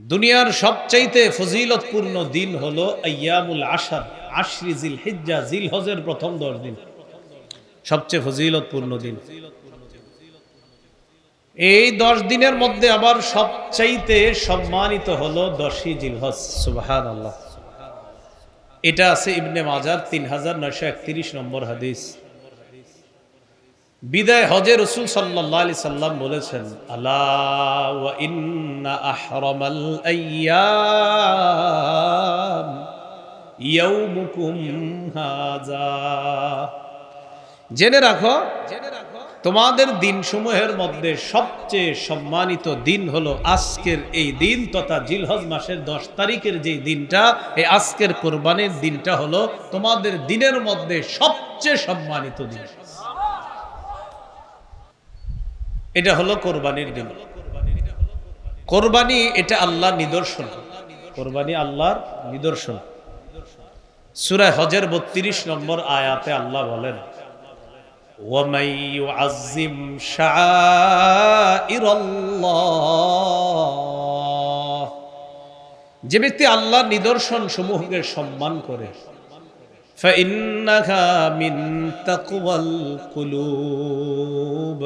দুনিয়ার সবচাইতে ফজিলতপূর্ণ দিন হলো আয়ামুল আশার, আশরি জিল হিজ্জা জিল হজের প্রথম দশ দিন। সবচেয়ে ফজিলতপূর্ণ দিন। এই দশ দিনের মধ্যে আবার সবচাইতে সম্মানিত হলো দশই জিলহজ সুবাহান আল্লাহ এটা আছে ইবনে মাজার তিন হাজার নয়শো একত্রিশ নম্বর হাদিস। বিদায় হজে রসুল সাল্লাহ আলি সাল্লাম বলেছেন জেনে রাখো, তোমাদের দিনসমূহের মধ্যে সবচেয়ে সম্মানিত দিন হলো আজকের এই দিন তথা জিলহজ মাসের দশ তারিখের যে দিনটা, এই আজকের কোরবানির দিনটা হলো তোমাদের দিনের মধ্যে সবচেয়ে সম্মানিত দিন। এটা হলো কোরবানির দিন কোরবানি এটা আল্লাহ নিদর্শন কোরবানি আল্লাহর নিদর্শন সুরায় হজের বত্রিশ নম্বর আয়াতে আল্লাহ বলেন ومن يعظم شعائر الله যে ব্যক্তি আল্লাহর নিদর্শন সমূহকে সম্মান করে فإنها من تقوى القلوب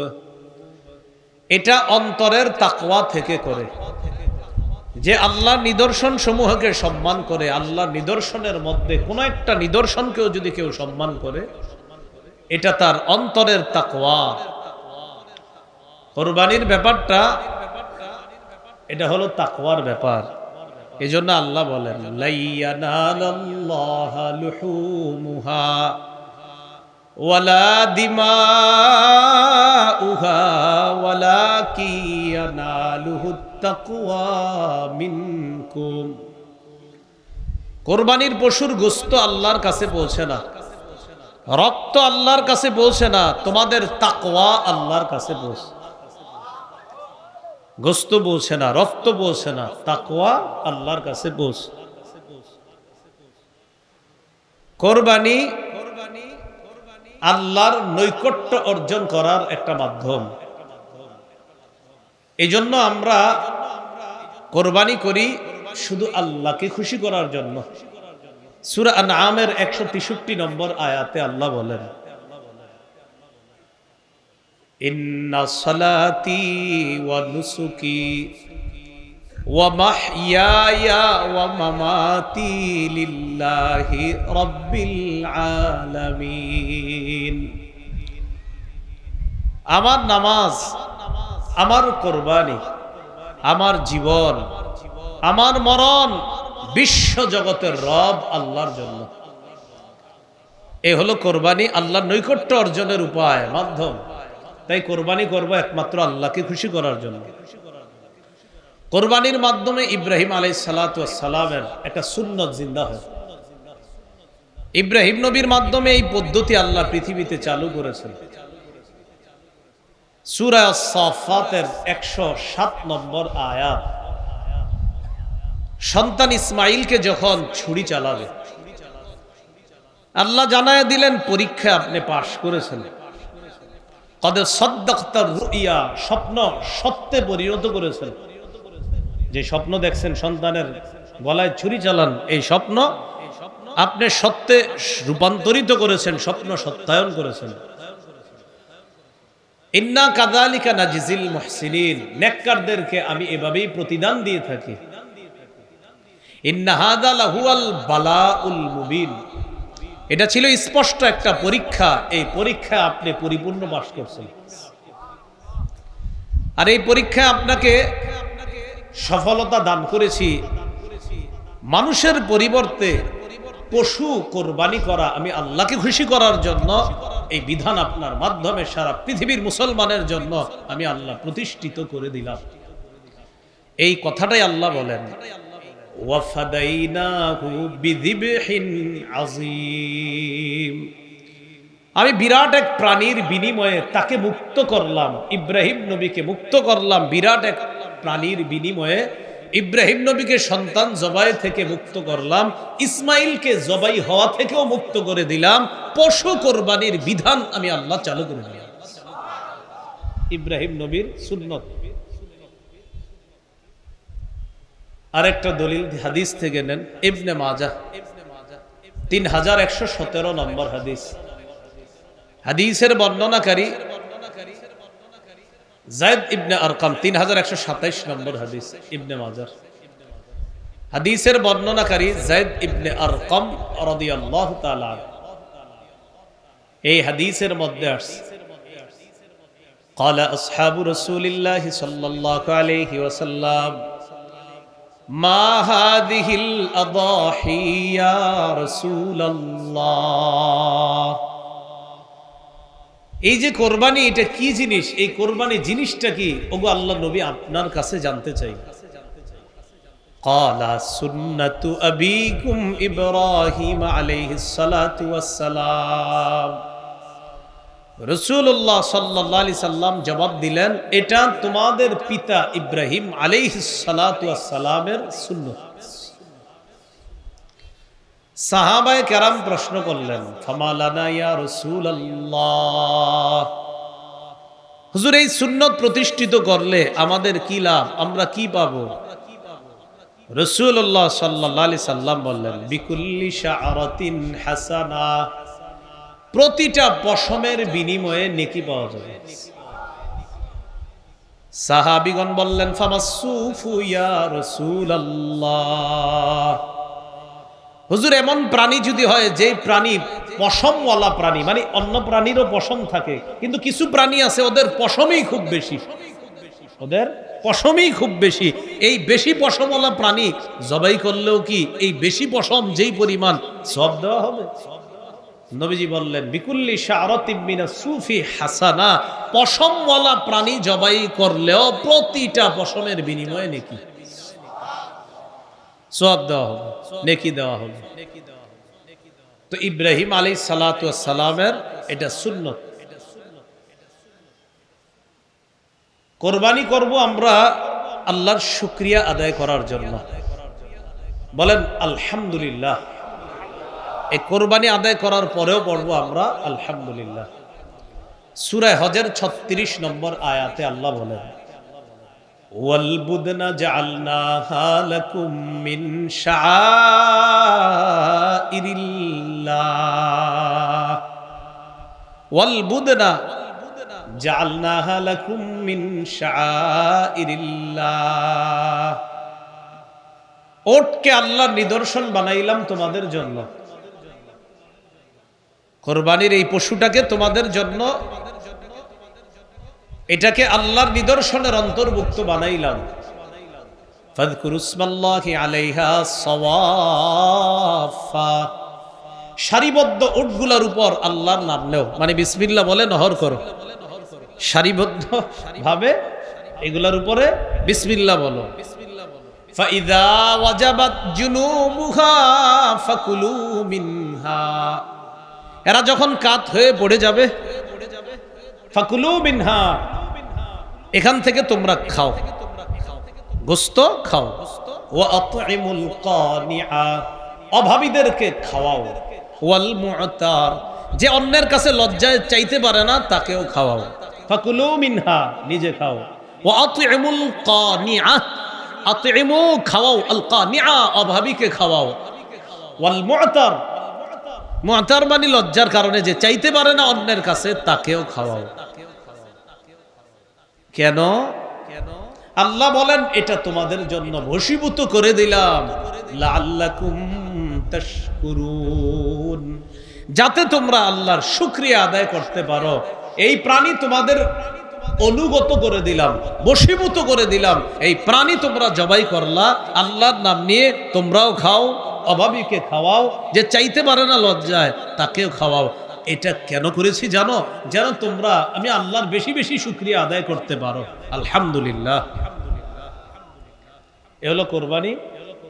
এটা অন্তরের তাকওয়া থেকে করে। যে আল্লাহ নিদর্শন সমূহকে সম্মান করে, আল্লাহ নিদর্শনের মধ্যে কোনো একটা নিদর্শনকেও যদি কেউ সম্মান করে, এটা তার অন্তরের তাকওয়া। কোরবানির ব্যাপারটা, এটা হলো তাকওয়ার ব্যাপার। এই জন্য আল্লাহ বলেন, লাইয়ানালাল্লাহা লুহুমুহা। কোরবানির পশুর গোস্ত আল্লাহর কাছে পৌঁছে না। রক্ত আল্লাহর কাছে পৌঁছে না, তোমাদের তাকওয়া আল্লাহর কাছে পৌঁছে গোস্ত পৌঁছে না, রক্ত পৌঁছে না, তাকওয়া আল্লাহর কাছে পৌঁছে কোরবানি আল্লাহর নৈকট্য অর্জন করার একটা মাধ্যম। এই জন্য আমরা কোরবানি করি শুধু আল্লাহকে খুশি করার জন্য। সুরা আনআমের একশো তেষট্টি নম্বর আয়াতে আল্লাহ বলেন, ইন্না সালাতি ওয়া নুসুকি আমার নামাজ, আমার কোরবানি, আমার জীবন, আমার মরণ বিশ্ব জগতের রব আল্লাহর জন্য। এ হলো কোরবানি আল্লাহর নৈকট্য অর্জনের উপায়, মাধ্যম। তাই কোরবানি করব একমাত্র আল্লাহকে খুশি করার জন্য। কোরবানির মাধ্যমে ইব্রাহিম আলাই সালামের একটা সুন্নত জিন্দা হয়। ইব্রাহিম নবীর মাধ্যমে এই পদ্ধতি আল্লাহ পৃথিবীতে চালু করেছেন। একশো সাত নম্বর সন্তান ইসমাইলকে যখন ছুরি চালাবে, আল্লাহ জানায় দিলেন, পরীক্ষা আপনি পাশ করেছেন। কদের সদ্দাক্তার রুইয়া, স্বপ্ন সত্যে পরিণত করেছেন। যে স্বপ্ন দেখছেন সন্তানের গলায় ছুরি চালান, এই স্বপ্ন আপনি সত্যে রূপান্তরিত করেছেন, স্বপ্ন সত্যায়ন করেছেন। ইন্না কাদালিকা নাজিজিল মহসিনিন, নেককারদেরকে আমি এভাবেই প্রতিদান দিয়ে থাকি। এটা ছিল স্পষ্ট একটা পরীক্ষা, এই পরীক্ষা আপনি পরিপূর্ণ পাশ করছেন। আর এই পরীক্ষা আপনাকে সফলতা দান করেছি। মানুষের পরিবর্তে পশু কোরবানি করা আমি আল্লাহকে খুশি করার জন্য, এই বিধান আপনার মাধ্যমে সারা পৃথিবীর মুসলমানের জন্য আমি আল্লাহ প্রতিষ্ঠিত করে দিলাম। এই কথাটাই আল্লাহ বলেন আমি বিরাট এক প্রাণীর বিনিময়ে তাকে মুক্ত করলাম, ইব্রাহিম নবীকে মুক্ত করলাম, বিরাট এক প্রাণীর বিনিময়ে ইব্রাহিম নবীকে সন্তান জবাই থেকে মুক্ত করলাম, ইসমাইলকে জবাই হওয়া থেকেও মুক্ত করে দিলাম, পশু কোরবানির বিধান আমি আল্লাহ চালু করে দিলাম। ইব্রাহিম নবীর সুন্নত। আরেকটা দলিল হাদিস থেকে নেন, ইবনে মাজা তিন হাজার একশো সতেরো নম্বর হাদিস। হাদিসের বর্ণনাকারী জায়দ ইবনে আরকাম তিন হাজার একশো সাতাইশ নম্বর হাদিস ইবনে মাজার হাদিসের বর্ণনাকারী জায়দ ইবনে আরকাম রাদিয়াল্লাহু তাআলা আনহু। এই হাদিসের মধ্যে আসছে قال أصحاب رسول الله صلى الله عليه وسلم ما هذه الأضاحي يا رسول الله এই যে কোরবানি এটা কি জিনিস এই কোরবানি জিনিসটা কি ওগো আল্লাহ নবী আপনার কাছে জানতে চাই قال سنة أبيكم إبراهيم عليه الصلاة والسلام রসুল্লাহ সাল্লাহ আলি সাল্লাম জবাব দিলেন এটা তোমাদের পিতা ইব্রাহিম আলাইহ সালামের শূন্য সাহাবায় কেরাম প্রশ্ন করলেন হুজুর, এই সুন্নত প্রতিষ্ঠিত করলে আমাদের কি লাভ? আমরা কি পাবো? রসুল্লাহ সাল্লাহ আলি সাল্লাম বললেন, বিকুল্লি হাসানা। প্রতিটা পশমের বিনিময়ে নেকি পাওয়া যাবে। সাহাবিগণ বললেন ফামাসুফু ইয়া রাসূলুল্লাহ? হুজুর, এমন প্রাণী যদি হয় যে প্রাণী পশমওয়ালা প্রাণী মানে অন্য প্রাণীরও পশম থাকে, কিন্তু কিছু প্রাণী আছে, ওদের পশমই খুব বেশি। ওদের পশমই খুব বেশি। এই বেশি পশমওয়ালা প্রাণী জবাই করলেও কি, এই বেশি পশম যেই পরিমাণ, সব দেওয়া হবে? নবীজি বললেন, বিকুল্লি শারতিমিনা সুফি হাসানা। পশমওয়ালা প্রাণী জবাই করলেও প্রতিটা পশমের বিনিময়ে নেকি? সব দেওয়া হবে, নেকি দেওয়া হবে। তো ইব্রাহিম আলী সালামের এটা সুন্নত। কোরবানি করব আমরা আল্লাহর শুক্রিয়া আদায় করার জন্য। বলেন, আলহামদুলিল্লাহ। এই কোরবানি আদায় করার পরেও পড়ব আমরা, আলহামদুলিল্লাহ। সুরায় হজের ছত্রিশ নম্বর আয়াতে আল্লাহ বলেন والبدن جعلناها لكم من شعائر الله والبدن جعلناها لكم من شعائر الله ওটকে আল্লাহর নিদর্শন বানাইলাম তোমাদের জন্য কোরবানির এই পশুটাকে তোমাদের জন্য এটাকে আল্লাহর নিদর্শনের অন্তর্ভুক্ত বানাইলাম। সারিবদ্ধ উটগুলার উপর আল্লাহর নাম নেও। মানে বিসমিল্লাহ বলে নহর করো। সারিবদ্ধ ভাবে এগুলার উপরে বিসমিল্লাহ বলো। ওয়াজাবাত জুনুবুহা ফাকুলু মিনহা। এরা যখন কাত হয়ে পড়ে যাবে ফাকুলু মিনহা। এখান থেকে তোমরা খাও। গোস্ত খাও। ও আতইমুল কানিআ। অভাবীদেরকে খাওয়াও। ওয়াল মুআতার যে অন্যের কাছে লজ্জায় চাইতে পারে না, তাকেও খাওয়াও। ফাকুলু মিনহা, নিজে খাও। ও আতইমুল কানিআ। আতইমু খাওয়াও। আল কানিআ, অভাবীকে খাওয়াও। ওয়াল মুআতার। মুআতার মানে লজ্জার কারণে যে চাইতে পারে না অন্যের কাছে, তাকেও খাওয়াও। কেন? আল্লাহ বলেন, এটা তোমাদের জন্য ভসীভূত করে দিলাম। যাতে তোমরা আল্লাহর শুক্রিয়া আদায় করতে পারো। এই প্রাণী তোমাদের অনুগত করে দিলাম, বশীভূত করে দিলাম। এই প্রাণী তোমরা জবাই করলা, আল্লাহর নাম নিয়ে তোমরাও খাও, অভাবীকে খাওয়াও, যে চাইতে পারে না লজ্জায়, তাকেও খাওয়াও। এটা কেন করেছি জানো? যেন তোমরা, আমি আল্লাহর বেশি বেশি শুক্রিয়া আদায় করতে পারো। আলহামদুলিল্লাহ। এ হলো কোরবানি,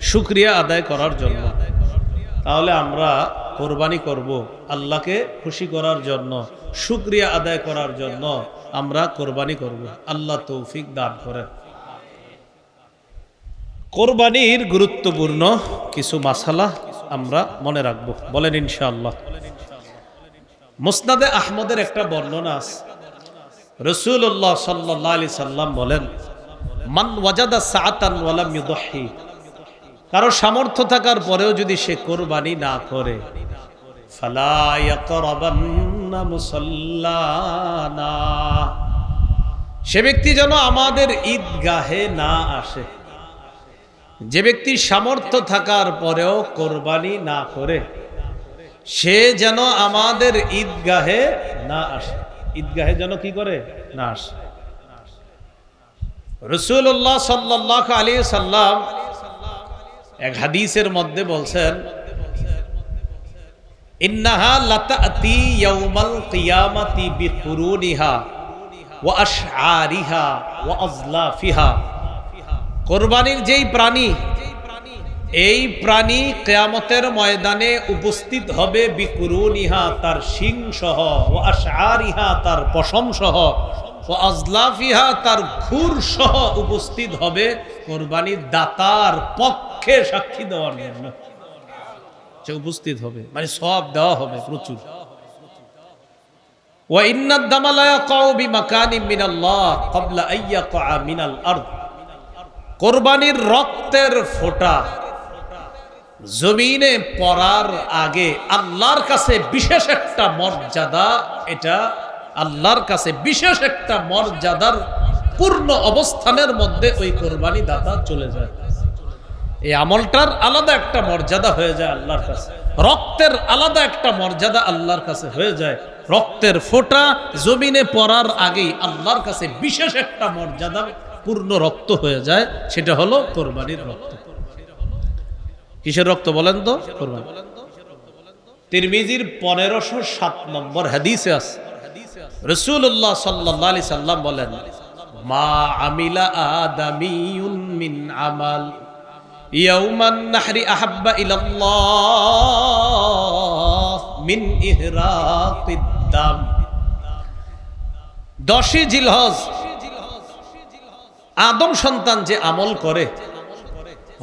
শুক্রিয়া আদায় করার জন্য। তাহলে আমরা কোরবানি করব আল্লাহকে খুশি করার জন্য, শুক্রিয়া আদায় করার জন্য। আমরা কোরবানি করব। আল্লাহ তৌফিক দান করেন। কোরবানির গুরুত্বপূর্ণ কিছু মাসালা আমরা মনে রাখব। বলেন ইনশাআল্লাহ। মুসনাদে আহমদের একটা বর্ণনা আছে। রসুল্লাহ সাল্লাহ আলি সাল্লাম বলেন, মান ওয়াজাদা ইউদহি। কারও সামর্থ্য থাকার পরেও যদি সে কোরবানি না করে ফালা ইয়াকরাবান্না মুসাল্লানা সে ব্যক্তি যেন আমাদের ঈদগাহে না আসে। যে ব্যক্তি সামর্থ্য থাকার পরেও কোরবানি না করে, সে যেন আমাদের ঈদগাহে না আসে। ঈদগাহে যেন কি করে? না আসে। রসুল্লাহ সাল্লাহ আলী সাল্লাম এক হাদিসের মধ্যে বলছেন ইন্নাহা লাতাতি ইয়াউমাল কিয়ামাতি বিকুরুনিহা ওয়া আশআরিহা ওয়া আজলাফিহা। কোরবানির যেই প্রাণী, এই প্রাণী কেয়ামতের ময়দানে উপস্থিত হবে বিকুরুনিহা তার শিং সহ ও আশআরিহা তার পশম সহ ও আজলাফিহা তার খুর সহ উপস্থিত হবে কোরবানির দাতার পক্ষে সাক্ষী দেওয়ার জন্য। সে উপস্থিত হবে। মানে সব দেওয়া হবে প্রচুর। কোরবানির রক্তের ফোটা জমিনে পড়ার আগে আল্লাহর কাছে বিশেষ একটা মর্যাদা, এটা আল্লাহর কাছে বিশেষ একটা মর্যাদার পূর্ণ অবস্থানের মধ্যে ওই কোরবানি দাতা চলে যায়। এই আমলটার আলাদা একটা মর্যাদা হয়ে যায় আল্লাহর কাছে। রক্তের আলাদা একটা মর্যাদা আল্লাহর কাছে হয়ে যায়। রক্তের ফোঁটা জমিনে পড়ার আগেই আল্লাহর কাছে বিশেষ একটা মর্যাদা পূর্ণ রক্ত হয়ে যায়, সেটা হলো কোরবানির রক্ত। কিসের রক্ত বলেন তো? কোরবানি। তিরমিজির পনেরোশো সাত নম্বর হাদিসে আছে। রসুল্লাহ সাল্লাহ সাল্লাম বলেন, মা আমিলা আদামিউন মিন আমাল। নাহরি আহাব্বা মিন দশই জিলহজ, আদম সন্তান যে আমল করে,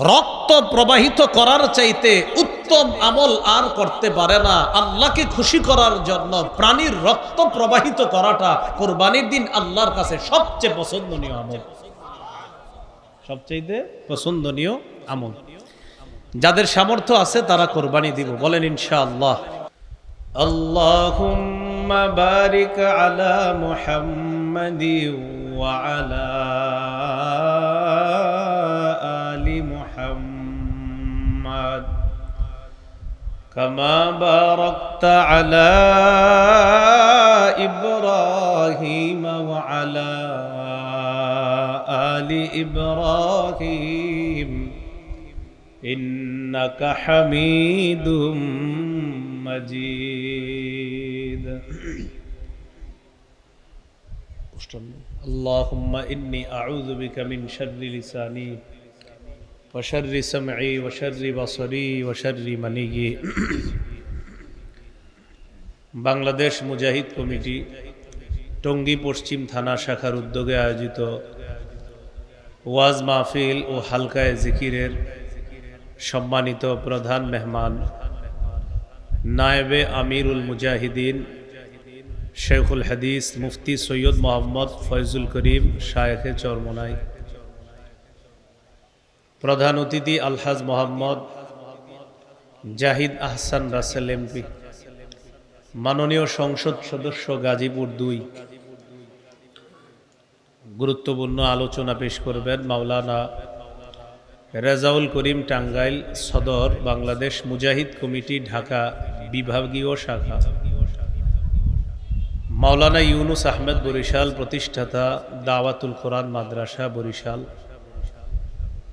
রক্ত প্রবাহিত করার চাইতে উত্তম আমল আর করতে পারে না। আল্লাহকে খুশি করার জন্য প্রাণীর রক্ত প্রবাহিত করাটা কোরবানির দিন আল্লাহর কাছে সবচেয়ে পছন্দনীয় আমল। সবচেয়ে পছন্দনীয় আমল। যাদের সামর্থ্য আছে তারা কোরবানি দিব, বলেন ইনশাআল্লাহ। আল্লাহুম্মা বারিক আলা মুহাম্মাদি ওয়া আলা আলি মুহাম্মাদ। কামা বারাকতা আলা إبراهيم إنك حميد مجيد اللهم إني أعوذ بك من شر لساني وشر سمعي وشر بصري وشر مني বাংলাদেশ মুজাহিদ কমিটি টঙ্গী পশ্চিম থানা শাখার উদ্যোগে আয়োজিত ওয়াজ মাহফিল ও হালকায় জিকিরের সম্মানিত প্রধান মেহমান, নায়েবে আমিরুল মুজাহিদিন, শেখুল হাদিস মুফতি সৈয়দ মোহাম্মদ ফয়জুল করিম শায়েখে চরমনাই। প্রধান অতিথি আলহাজ মোহাম্মদ জাহিদ আহসান রাসেল এমপি। মাননীয় সংসদ সদস্য গাজীপুর দুই। গুরুত্বপূর্ণ আলোচনা পেশ করবেন মাওলানা রেজাউল করিম টাঙ্গাইল সদর বাংলাদেশ মুজাহিদ কমিটি, ঢাকা বিভাগীয় শাখা। মাওলানা ইউনুস আহমেদ বরিশাল প্রতিষ্ঠাতা দাওয়াতুল কোরআন মাদ্রাসা বরিশাল।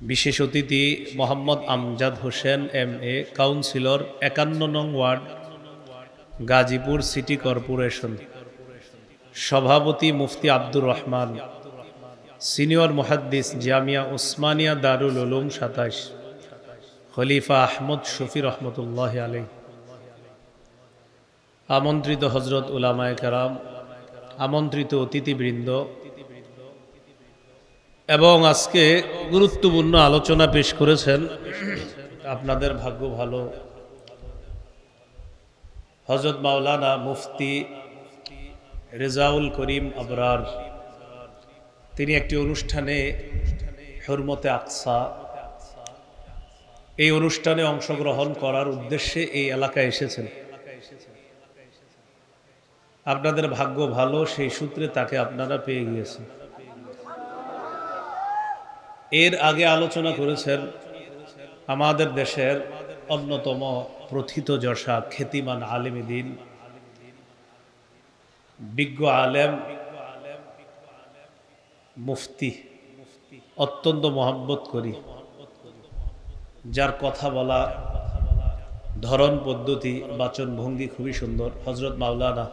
বিশেষ অতিথি Mohammad Amjad Hossain, M A, councillor, একান্ন নং ওয়ার্ড, গাজীপুর সিটি কর্পোরেশন। সভাপতি মুফতি আব্দুর রহমান। সিনিয়র মুহাদ্দিস জামিয়া উসমানিয়া দারুল উলুম সাতাইশ খলিফা আহমদ শফি রহমতুল্লাহ আলী আমন্ত্রিত হজরত উলামায় কারাম, আমন্ত্রিত অতিথিবৃন্দ এবং আজকে গুরুত্বপূর্ণ আলোচনা পেশ করেছেন আপনাদের ভাগ্য ভালো। হজরত মাওলানা মুফতি রেজাউল করিম আবরার তিনি একটি অনুষ্ঠানে হরমতে আকসা, এই অনুষ্ঠানে অংশগ্রহণ করার উদ্দেশ্যে এই এলাকায় এসেছেন। আপনাদের ভাগ্য ভালো, সেই সূত্রে তাকে আপনারা পেয়ে গিয়েছেন। এর আগে আলোচনা করেছেন আমাদের দেশের অন্যতম প্রথিত যশা খ্যাতিমান আলেমী দিন, বিজ্ঞ আলেম মুফতি, অত্যন্ত মহাব্বত করি। যার কথা বলা, ধরন, পদ্ধতি, বাচন ভঙ্গি খুবই সুন্দর। হজরত মাওলানা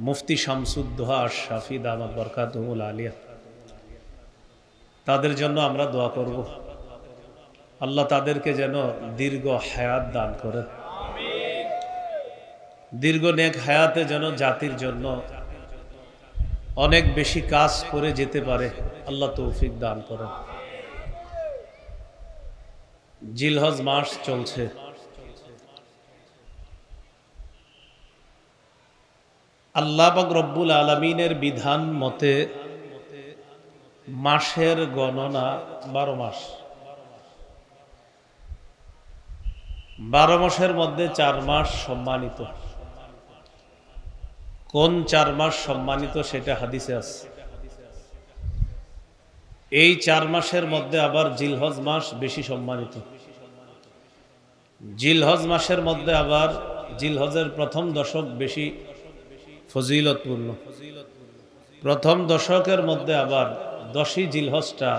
মুফতি শামসুদ্দোহা আশাফি দামাত বরকাতুল আলিয়া। তাদের জন্য আমরা দোয়া করব। আল্লাহ তাদেরকে যেন দীর্ঘ হায়াত দান করেন দীর্ঘ নেক হায়াতে যেন জাতির জন্য অনেক বেশি কাজ করে যেতে পারে। আল্লাহ তৌফিক দান করেন। জিলহজ মাস চলছে। আল্লাহ পাক রব্বুল আলমিনের বিধান মতে মাসের গণনা বারো মাস। বারো মাসের মধ্যে চার মাস সম্মানিত। কোন চার মাস সম্মানিত সেটা হাদিসে আছে। এই চার মাসের মধ্যে আবার জিলহজ মাস বেশি সম্মানিত। জিলহজ মাসের মধ্যে আবার জিলহজের প্রথম দশক বেশি ফজিলতপূর্ণ। প্রথম দশকের মধ্যে আবার দশই জিলহজটা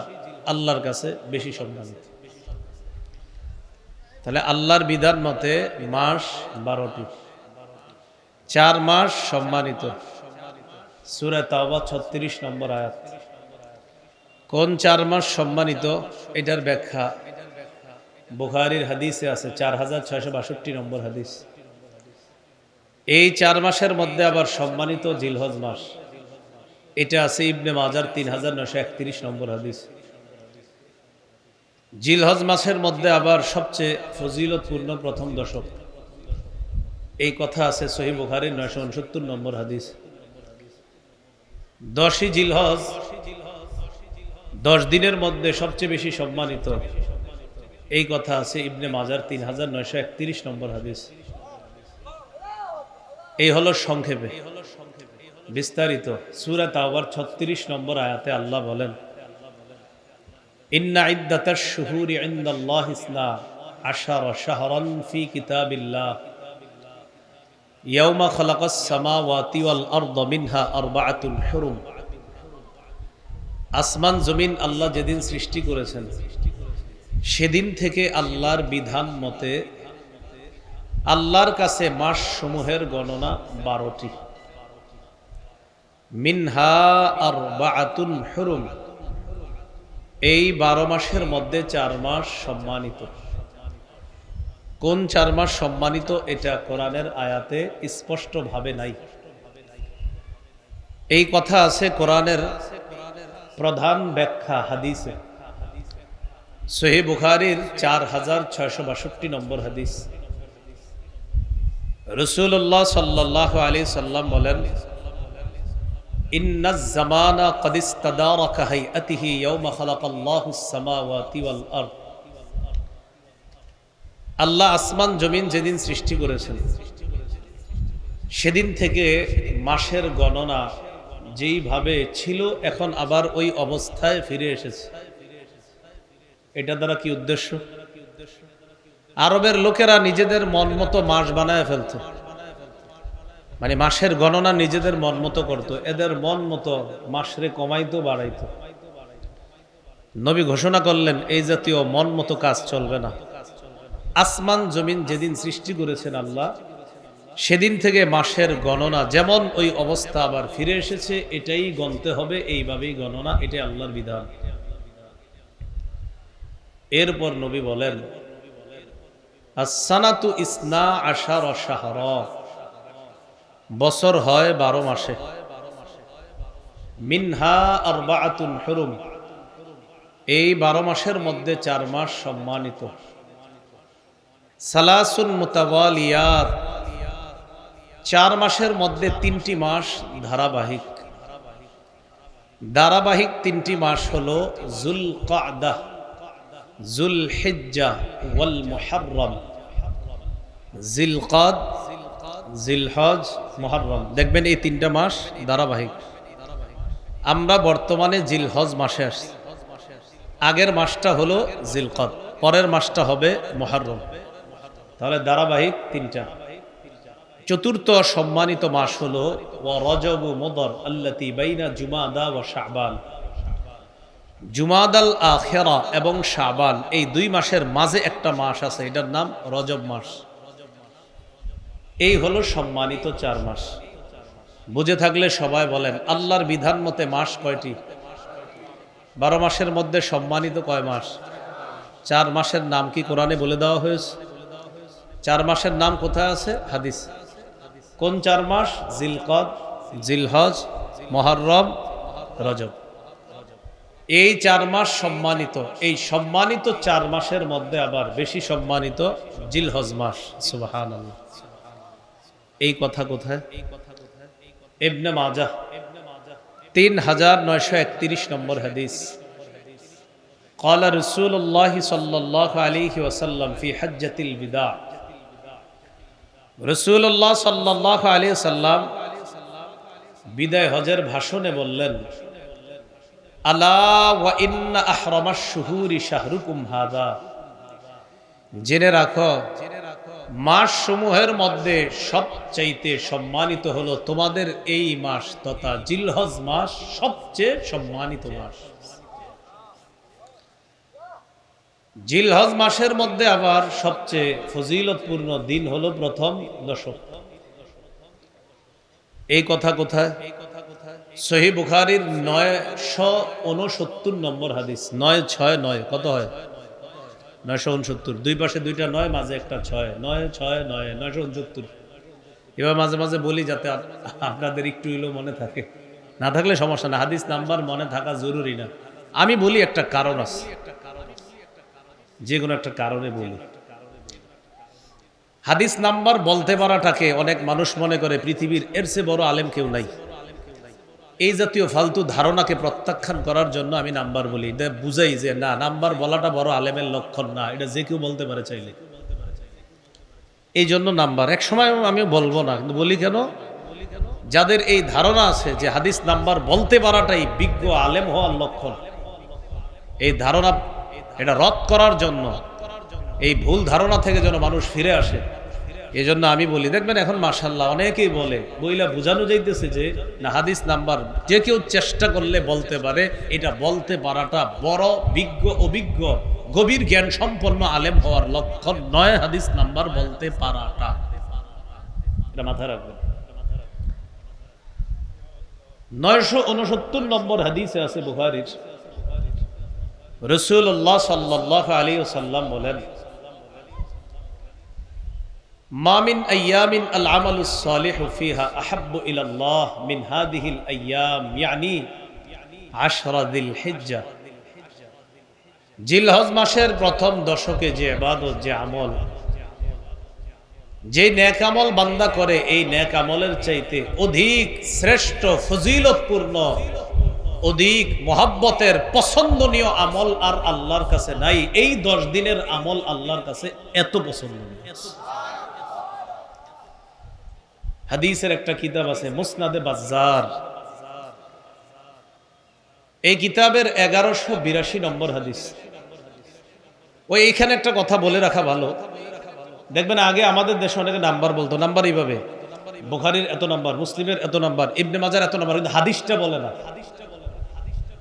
আল্লাহর কাছে বেশি সম্মানিত। তাহলে আল্লাহর বিধান মতে মাস বারোটি। চার মাস সম্মানিত। সুরে তাওবা ছত্রিশ নম্বর আয়াত। কোন চার মাস সম্মানিত? এটার ব্যাখ্যা। বুখারির হাদিসে আছে, চার হাজার ছয়শো বাষট্টি নম্বর হাদিস। এই চার মাসের মধ্যে আবার সম্মানিত জিলহজ মাস। এটা আছে ইবনে মাজার তিন হাজার নশো একত্রিশ নম্বর হাদিস। জিলহজ মাসের মধ্যে আবার সবচেয়ে ফজিলতপূর্ণ প্রথম দশক। এই কথা আছে সহি বুখারির নয়শো উনসত্তর নম্বর হাদিস। দশই জিলহজ, দশ দিনের মধ্যে সবচেয়ে বেশি সম্মানিত। এই কথা আছে ইবনে মাজার তিন হাজার নয়শো একত্রিশ নম্বর হাদিস। এই হলো সংক্ষেপে। বিস্তারিত। সুরা তাওয়ার ছত্রিশ নম্বর আয়াতে আল্লাহ বলেন, ইন্না ইদ্দাতাশ শুহুরি ইনদাল্লাহ ইসনা আশার শাহরান ফি কিতাবিল্লাহ। ইয়াউমা খালাকাস সামাওয়াতি ওয়াল আরদ মিনহা আরবাআতুল হুরুম। আসমান, জমিন আল্লাহ যেদিন সৃষ্টি করেছেন, সেদিন থেকে আল্লাহর বিধান মতে আল্লাহর কাছে মাস সমূহের গণনা বারোটি। মিনহা আর বাতুন হরুম। এই বারো মাসের মধ্যে চার মাস সম্মানিত। কোন চার মাস সম্মানিত? এটা কোরআনের আয়াতে স্পষ্টভাবে নাই। এই কথা আছে কোরআনের প্রধান ব্যাখ্যা হাদিসে। সহি বুখারির চার হাজার ছয়শো বাষট্টি নম্বর হাদিস। রসুল্লাহ সাল্লাহ আলী সাল্লাম বলেন ইন্না জামানা কদিস্তাদারাকা হাইআতিহি ইয়াউমা খালাকাল্লাহুস সামাওয়াতি ওয়াল আরদ। আল্লাহ আসমান, জমিন যেদিন সৃষ্টি করেছেন, সেদিন থেকে মাসের গণনা যেইভাবে ছিল, এখন আবার ওই অবস্থায় ফিরে এসেছে। এটা দ্বারা কি উদ্দেশ্য? আরবের লোকেরা নিজেদের মন মতো মাস বানায় ফেলত। মানে মাসের গণনা নিজেদের মন মতো করত, এদের মন মতো মাসরে কমাইতো, বাড়াইতো। নবী ঘোষণা করলেন, এই জাতীয় মন মতো কাজ চলবে না। আসমান, জমিন যেদিন সৃষ্টি করেছেন আল্লাহ, সেদিন থেকে মাসের গণনা, যেমন ওই অবস্থা আবার ফিরে এসেছে, এটাই গণতে হবে, এইভাবেই গণনা, এটাই আল্লাহর বিধান। এরপর নবী বলেন আসানাতু ইসনা আশার অসাহর বছর হয় বারো মাসে। মিনহা আর বাতুন হরুম। এই বারো মাসের মধ্যে চার মাস সম্মানিত। সালাসুন মুতাওয়ালিয়াত। চার মাসের মধ্যে তিনটি মাস ধারাবাহিক। ধারাবাহিক তিনটি মাস হল জুল কাদা জুল হিজ্জা ওয়াল মুহাররম। জিলকাদ, জিলহজ, মুহাররম। দেখবেন এই তিনটা মাস ধারাবাহিক। আমরা বর্তমানে জিলহজ মাসে আসছি। আগের মাসটা হলো জিলকদ, পরের মাসটা হবে মহারম তাহলে ধারাবাহিক তিনটা। চতুর্থ সম্মানিত মাস হলো ও রজব মোদর আল্লাতি বাইনা জুমাদা ও শাবান। জুমাদাল আখেরা এবং শাবান, এই দুই মাসের মাঝে একটা মাস আছে, এটার নাম রজব মাস। এই হলো সম্মানিত চার মাস। বুঝে থাকলে সবাই বলেন, আল্লাহর বিধান মতে মাস কয়টি? বারো মাসের মধ্যে সম্মানিত কয় মাস? চার মাসের নাম কি কোরআনে বলে দেওয়া হয়েছে? চার মাসের নাম কোথায় আছে হাদিস কোন চার মাস জিলকদ জিলহজ মহরম রজব এই চার মাস সম্মানিত এই সম্মানিত চার মাসের মধ্যে আবার বেশি সম্মানিত জিলহজ মাস সুবাহান এই কথা কোথায় ইবনে মাজা তিন হাজার নয়শো একত্রিশ নম্বর হাদিস قال رسول الله صلى الله عليه وسلم في حجة الوداع রসুল্লাহ সাল্লাহ আলী সাল্লাম বিদায় হজের ভাষণে বললেন জেনে রাখো মাস সমূহের মধ্যে সবচাইতে সম্মানিত হলো তোমাদের এই মাস তথা জিলহজ মাস সবচেয়ে সম্মানিত মাস। জিলহজ মাসের মধ্যে আবার সবচেয়ে ফজিলতপূর্ণ দিন হলো প্রথম দশক। এই কথা কোথায়? সহি বুখারির নয়শো উনসত্তর নম্বর হাদিস। নয় ছয় নয়, কত হয়? নয়শো উনসত্তর দুই পাশে দুইটা নয়, মাঝে একটা ছয়। নয় ছয় নয়, নয়শো উনসত্তর এবার মাঝে মাঝে বলি যাতে আপনাদের একটু হলেও মনে থাকে। না থাকলে সমস্যা না। হাদিস নাম্বার মনে থাকা জরুরি না। আমি বলি একটা কারণ আছে। যে কোনো একটা কারণে বলি। হাদিস নাম্বার বলতে পারাটাকে অনেক মানুষ মনে করে, পৃথিবীর এর চেয়ে বড় আলেম কেউ নাই। এই জাতীয় ফালতু ধারণাকে প্রত্যাখ্যান করার জন্য আমি নাম্বার বলি। বুঝাই যে না, নাম্বার বলাটা বড় আলেমের লক্ষণ না, এটা যে কেউ বলতে পারে চাইলে। এই জন্য নাম্বার। এক সময় আমি বলব না, কিন্তু বলি কেন? যাদের এই ধারণা আছে যে হাদিস নাম্বার বলতে পারাটাই বিজ্ঞ আলেম হওয়ার লক্ষণ, এই ধারণা এটা রদ করার জন্য, এই ভুল ধারণা থেকে যেন মানুষ ফিরে আসে। এই জন্য আমি বলি, দেখবেন এখন মাসাল্লাহ অনেকেই বলে, বইলা বোঝানো যাইতেছে যে, না, হাদিস নাম্বার যে কেউ চেষ্টা করলে বলতে পারে, এটা বলতে পারাটা বড়, বিজ্ঞ, অভিজ্ঞ, গভীর জ্ঞান সম্পন্ন আলেম হওয়ার লক্ষণ নয় হাদিস নাম্বার বলতে পারাটা। এটা মাথায় রাখবেন। নয়শো উনসত্তর নম্বর হাদিসে আছে বুখারির রসুল্লাহ সাল্লাহ আলী সাল্লাম বলেন মামিন আয়ামিন আল ফিহা আহাব্বু ইলাল্লাহ মিন হাদিহিল আয়াম, ইয়ানি আশরা দিল হিজ্জা। জিলহজ মাসের প্রথম দশকে যে ইবাদত, যে আমল, যে নেক আমল বান্দা করে, এই নেক আমলের চাইতে অধিক শ্রেষ্ঠ ফজিলতপূর্ণ অধিক মহাব্বতের পছন্দনীয় আমল আর আল্লাহর কাছে নাই। এই দশ দিনের আমল আল্লাহর কাছে এত পছন্দনীয়। হাদিসের একটা কিতাব আছে, মুসনাদে বাজার এই কিতাবের এগারোশো বিরাশি নম্বর হাদিস। ওই এইখানে একটা কথা বলে রাখা ভালো। দেখবেন আগে আমাদের দেশে অনেকে নাম্বার বলতো, নাম্বার এইভাবে। বুখারির এত নাম্বার, মুসলিমের এত নাম্বার, ইবনে মাজার এত নাম্বার, কিন্তু হাদিসটা বলে না।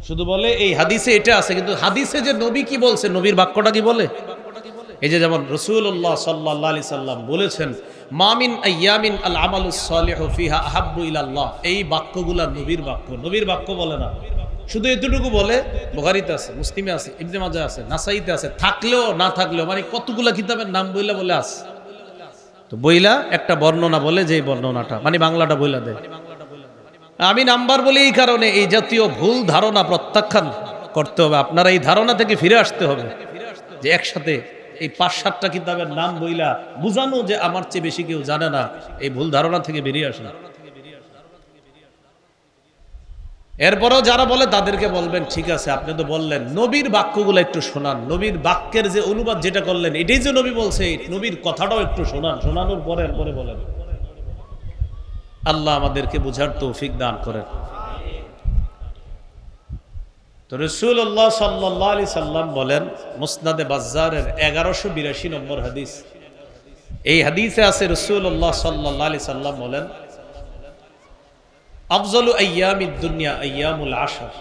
শুধু বলে, এই হাদিসে এটা আছে। কিন্তু হাদিসে যে নবী কি বলছে? নবীর বাক্যটা কি বলে? এই যে যেমন রসুল্লাহ সাল্লাহ আলি সাল্লাম বলেছেন মামিন আয়ামিন আল সালিহ ফিহা আহাব্বু ইলাল্লাহ। এই বাক্যগুলা নবীর বাক্য। নবীর বাক্য বলে না। শুধু এতটুকু বলে, বুখারিতে আছে, মুসলিমে আছে, ইবনে মাজা আছে, নাসাইতে আছে। থাকলেও না থাকলেও মানে কতগুলা কিতাবের নাম বইলা বলে আছে তো বইলা একটা বর্ণনা বলে যে বর্ণনাটা মানে বাংলাটা বইলা দেয়। আমি নাম্বার বলি এই কারণে এই জাতীয় ভুল ধারণা প্রত্যাখ্যান করতে হবে। আপনারা এই ধারণা থেকে ফিরে আসতে হবে যে একসাথে এই পাঁচ সাতটা কিতাবের নাম বইলা বুঝানো যে আমার চেয়ে বেশি কেউ জানে না, এই ভুল ধারণা থেকে বেরিয়ে আসে। এরপরেও যারা বলে তাদেরকে বলবেন, ঠিক আছে, আপনি তো বললেন। নবীর বাক্যগুলো একটু শোনান। নবীর বাক্যের যে অনুবাদ যেটা করলেন, এটাই যে নবী বলছে, নবীর কথাটাও একটু শোনান। শোনানোর পরে এরপরে বলেন। আল্লাহ আমাদেরকে বুঝার তৌফিক দান করেন। তো রসুল্লাহ সাল্লাহ আলি সাল্লাম বলেন, মুসনাদে বাজারের এগারোশো বিরাশি নম্বর হাদিস। এই হাদিসে আছে রসুল্লাহ সাল্লাহ আলি সাল্লাম বলেন, আফজল আয়ামিদ্দুনিয়া আয়ামুল আশর।